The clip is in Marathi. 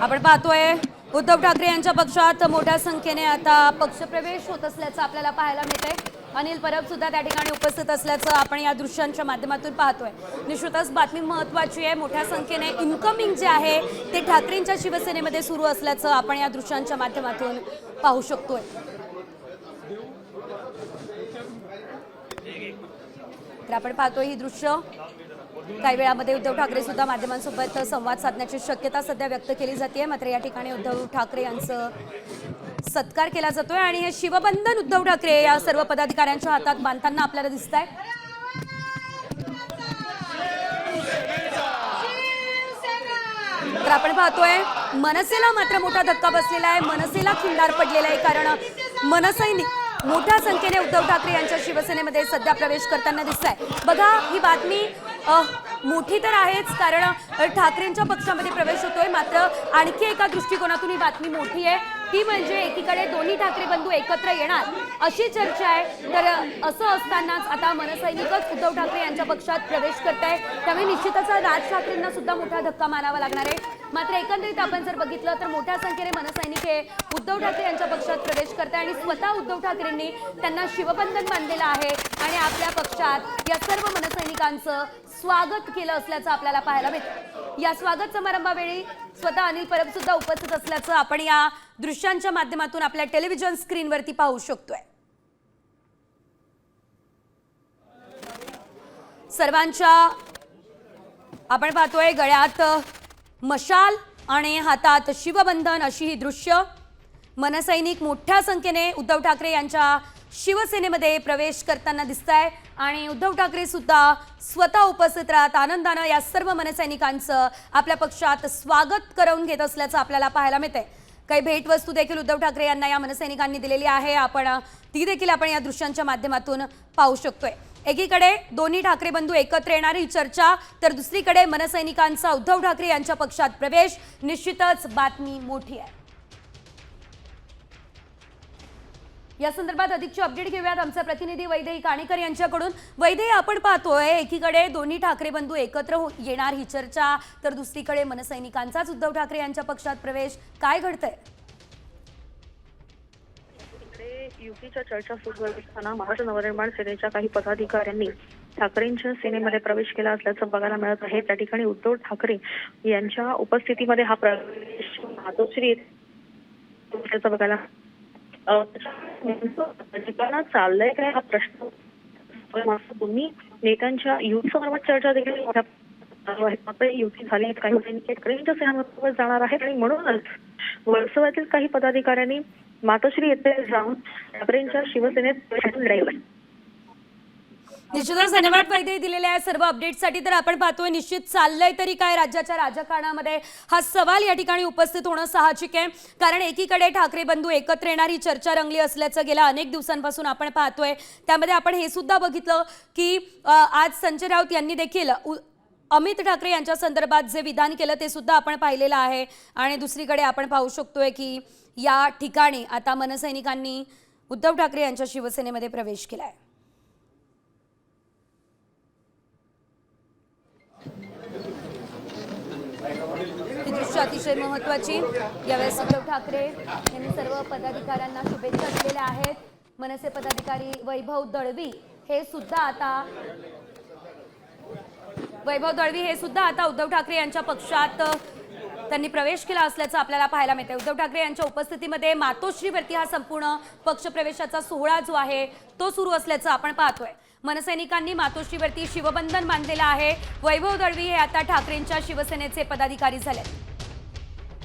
आपण पाहतोय उद्धव ठाकरे यांच्या पक्षात मोठ्या संख्येने आता पक्षप्रवेश होत असल्याचं आपल्याला पाहायला मिळतंय. अनिल परब सुद्धा त्या ठिकाणी उपस्थित असल्याचं आपण या दृश्यांच्या माध्यमातून पाहतोय. निश्चितच बातमी महत्वाची आहे. मोठ्या संख्येने इन्कमिंग जे आहे ते ठाकरेंच्या शिवसेनेमध्ये सुरू असल्याचं आपण या दृश्यांच्या माध्यमातून पाहू शकतोय. तर आपण पाहतोय ही दृश्य. काही वेळामध्ये उद्धव ठाकरे सुद्धा माध्यमांसोबत संवाद साधण्याची शक्यता सध्या व्यक्त केली जाते मात्र या ठिकाणी उद्धव ठाकरे यांचं सत्कार केला जातोय आणि हे शिवबंधन उद्धव ठाकरे या सर्व पदाधिकाऱ्यांच्या हातात बांधताना आपल्याला दिसत आहे तर आपण पाहतोय मनसेला मात्र मोठा धक्का बसलेला आहे. मनसेला खिंडार पडलेला आहे कारण मनसैनिक मोठ्या संख्येने उद्धव ठाकरे यांच्या शिवसेनेमध्ये सध्या प्रवेश करताना दिसत आहे बघा ही बातमी मोठी तर आहेच कारण ठाकरेंच्या पक्षामध्ये प्रवेश होतोय. मात्र आणखी एका दृष्टिकोनातून ही बातमी मोठी आहे. ती म्हणजे एकीकडे दोन्ही ठाकरे बंधू एकत्र येणार अशी चर्चा आहे. तर असं असतानाच आता मनसैनिकच उद्धव ठाकरे यांच्या पक्षात प्रवेश करत आहे त्यामुळे निश्चितच राज ठाकरेंना सुद्धा मोठा धक्का मारावा लागणार आहे. मात्र एकंदरीत आपण जर बघितलं तर मोठ्या संख्येने मनसैनिक हे उद्धव ठाकरे यांच्या पक्षात प्रवेश करत आहे आणि स्वतः उद्धव ठाकरेंनी त्यांना शिवबंधन बांधलेलं आहे आणि आपल्या पक्षात या सर्व मनसैनिकांचं स्वागत केलं असल्याचं आपल्याला पाहायला भेटतं या स्वागत समारंभावेळी स्वतः अनिल परब सुद्धा उपस्थित असल्याचं आपण या दृश्यांच्या माध्यमातून आपल्या टेलिव्हिजन स्क्रीनवरती पाहू शकतोय. सर्वांच्या आपण पाहतोय गळ्यात मशाल आणि हातात शिवबंधन अशी ही दृश्य. मनसैनिक मोठ्या संख्येने उद्धव ठाकरे यांच्या शिवसेनेमध्ये प्रवेश करताना दिसत आहे आणि उद्धव ठाकरे सुद्धा स्वतः उपस्थित राहत आनंदानं या सर्व मनसैनिकांचं आपल्या पक्षात स्वागत करवून घेत असल्याचं आपल्याला पाहायला मिळतंय. काही भेटवस्तू देखील उद्धव ठाकरे यांना या मनसैनिकांनी दिलेली आहे. आपण ती देखील आपण या दृश्यांच्या माध्यमातून पाहू शकतोय. एकीकडे दोन्ही ठाकरे बंधू एकत्र येणारी चर्चा तर दुसरीकडे मनसैनिकांचा उद्धव ठाकरे यांच्या पक्षात प्रवेश. निश्चितच बातमी मोठी आहे. या संदर्भात अधिकची अपडेट घेऊयात आमचा प्रतिनिधी वैदेही काणेकर यांच्याकडून. वैदेही आपण पाहतोय एकीकडे दोन्ही ठाकरे बंधू एकत्र हो- येणार ही चर्चा तर दुसरीकडे मनसैनिकांचाच उद्धव ठाकरे यांच्या पक्षात प्रवेश. काय घडतंय? युतीच्या चर्चा सुरू असताना महाराष्ट्र नवनिर्माण सेनेच्या काही पदाधिकाऱ्यांनी ठाकरेंच्या सेनेमध्ये प्रवेश केला असल्याचं बघायला मिळत आहे. त्या ठिकाणी उद्धव ठाकरे यांच्या उपस्थितीमध्ये हा प्रवेश मातोश्री बघायला नेमकं चाललंय काय हा प्रश्न? तुम्ही नेत्यांच्या युथ संदर्भात चर्चा देखील मोठ्या चालू आहेत मात्र युती झाली आहेत काही ठाकरेंच्या जाणार आहेत आणि म्हणूनच वर्सोव्यातील काही पदाधिकाऱ्यांनी मातोश्री येथे जाऊन ठाकरेंच्या शिवसेनेत प्रवेश निश्चितच धन्यवाद पैदे दिलेल्या या सर्व अपडेटसाठी तर आपण पाहतोय निश्चित चाललंय तरी काय राज्याच्या राजकारणामध्ये हा सवाल या ठिकाणी उपस्थित होणं साहजिक आहे. कारण एकीकडे ठाकरे बंधू एकत्र येणारी चर्चा रंगली असल्याचं गेल्या अनेक दिवसांपासून आपण पाहतोय. त्यामध्ये आपण हे सुद्धा बघितलं की आज संजय राऊत यांनी देखील उ- अमित ठाकरे यांच्या संदर्भात जे विधान केलं ते सुद्धा आपण पाहिलेलं आहे. आणि दुसरीकडे आपण पाहू शकतोय की या ठिकाणी आता मनसैनिकांनी उद्धव ठाकरे यांच्या शिवसेनेमध्ये प्रवेश केला आहे ही दृश्य अतिशय महत्वाची यावेळेस उद्धव ठाकरे यांनी सर्व पदाधिकाऱ्यांना शुभेच्छा दिलेल्या आहेत. मनसे पदाधिकारी वैभव दळवी हे सुद्धा आता वैभव दळवी हे सुद्धा आता उद्धव ठाकरे यांच्या पक्षात त्यांनी प्रवेश केला असल्याचं आपल्याला पाहायला मिळतं उद्धव ठाकरे यांच्या उपस्थितीमध्ये मातोश्रीवरती हा संपूर्ण पक्षप्रवेशाचा सोहळा जो आहे तो सुरू असल्याचं आपण पाहतोय. मनसैनिकांनी मातोश्रीवरती शिवबंधन बांधलेलं आहे. वैभव दळवी हे आता ठाकरेंच्या शिवसेनेचे पदाधिकारी झाले